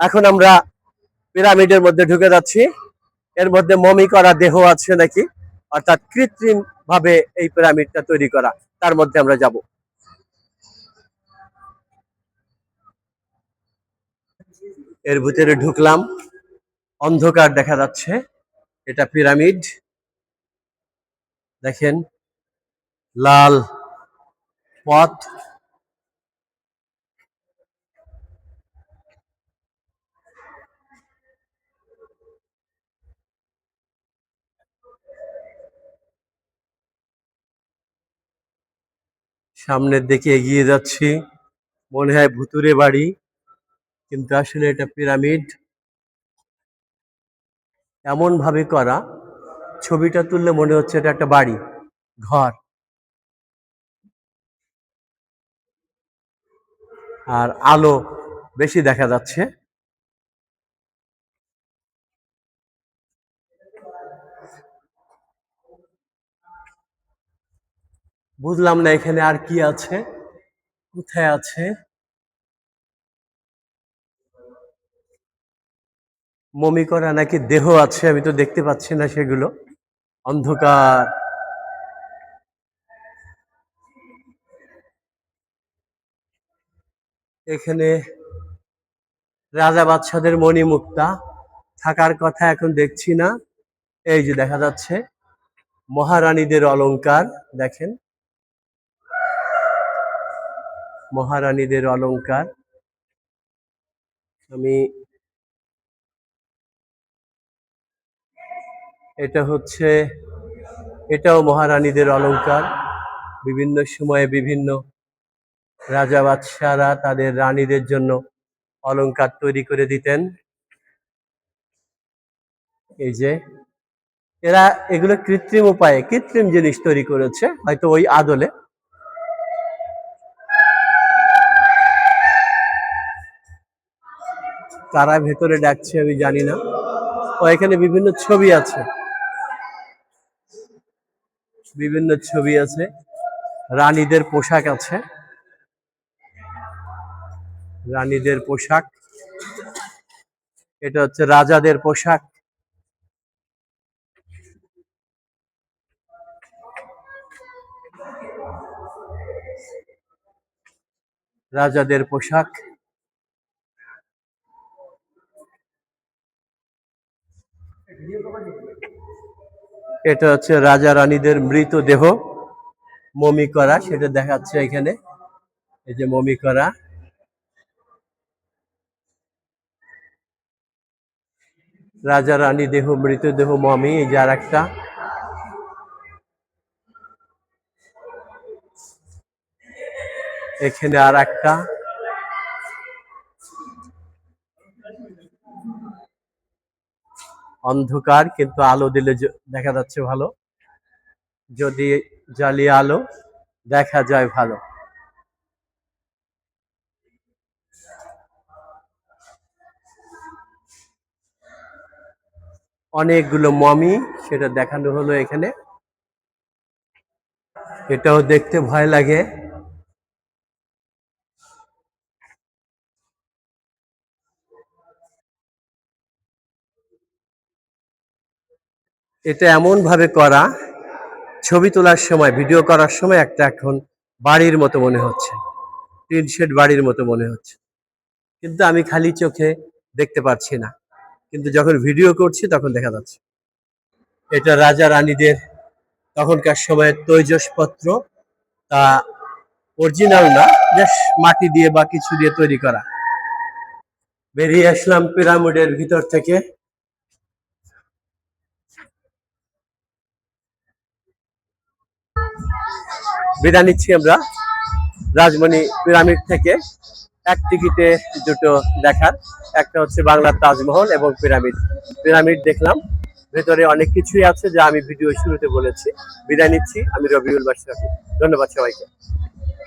এখন আমরা পিরামিডের মধ্যে ঢুকে যাচ্ছি। এর মধ্যে মমি করা দেহ আছে নাকি? অর্থাৎ কৃত্রিম ভাবে এই পিরামিডটা তৈরি করা। তার মধ্যে আমরা যাব। এর ভিতরে ঢুকলাম। অন্ধকার দেখা যাচ্ছে। এটা পিরামিড। দেখেন, লাল পথ। সামনের দিকে এগিয়ে যাচ্ছি। মনে হয় ভুতুরে বাড়ি, কিন্তু আসলে এটা পিরামিড। এমন ভাবে করা, ছবিটা তুললে মনে হচ্ছে এটা একটা বাড়ি, ঘর। আর আলো বেশি দেখা যাচ্ছে। বুঝলাম না এখানে আর কি আছে, কোথায় আছে? মমি করা নাকি দেহ আছে, আমি তো দেখতে পাচ্ছি না সেগুলো। অন্ধকার। এখানে রাজা বাদশাদের মণিমুক্তা, থাকার কথা এখন দেখছি না। এই যে দেখা যাচ্ছে, মহারানীদের অলংকার, দেখেন। মহারানীদের অলংকার। আমি এটা হচ্ছে, এটাও মহারানীদের অলংকার। বিভিন্ন সময়ে বিভিন্ন রাজা বাদশারা তাদের রানীদের জন্য অলংকার তৈরি করে দিতেন। এই যে, এরা এগুলো কৃত্রিম উপায়ে, কৃত্রিম জিনিস তৈরি করেছে, হয়তো ওই আদলে। কারা ভেতরে ডাকছে আমি জানি না। ও, এখানে বিভিন্ন ছবি আছে। বিভিন্ন ছবি আছে। রানীদের পোশাক আছে। রানীদের পোশাক। এটা হচ্ছে রাজাদের পোশাক। রাজাদের পোশাক। এটা হচ্ছে রাজা রানীদের মৃতদেহ মমি করা, সেটা দেখাচ্ছে এখানে। এই যে মমি করা। রাজা রানী দেহ মৃতদেহ মমি, এই যে আর একটা এখানে আর একটা অন্ধকার, কিন্তু আলো দিলে দেখা যাচ্ছে ভালো। যদি জ্বালিয়ে আলো, দেখা যায় ভালো। অনেকগুলো মমি, সেটা দেখানো হলো এখানে। এটাও দেখতে ভয় লাগে। এটা এমন ভাবে করা, ছবি তোলার সময়, ভিডিও করার সময় একটা এখন বাড়ির মতো মনে হচ্ছে। টিন বাড়ির মতো মনে হচ্ছে। কিন্তু আমি খালি চোখে দেখতে পাচ্ছি না। কিন্তু যখন ভিডিও করছি তখন দেখা যাচ্ছে। এটা রাজা রানীদের তখনকার সময়ের তৈজসপত্র। তা অরিজিনাল না জাস্ট মাটি দিয়ে বা কিছু দিয়ে তৈরি করা। বেরিয়ে আসলাম পিরামিডের ভিতর থেকে। বিদায় নিচ্ছি আমরা রাজমণি পিরামিড থেকে। এক টিকিটে দুটো দেখার, একটা হচ্ছে বাংলার তাজমহল এবং পিরামিড। পিরামিড দেখলাম, ভেতরে অনেক কিছুই আছে যা আমি ভিডিও শুরুতে বলেছি। বিদায় নিচ্ছি, আমি রবিউল বাসী ধন্যবাদ সবাইকে।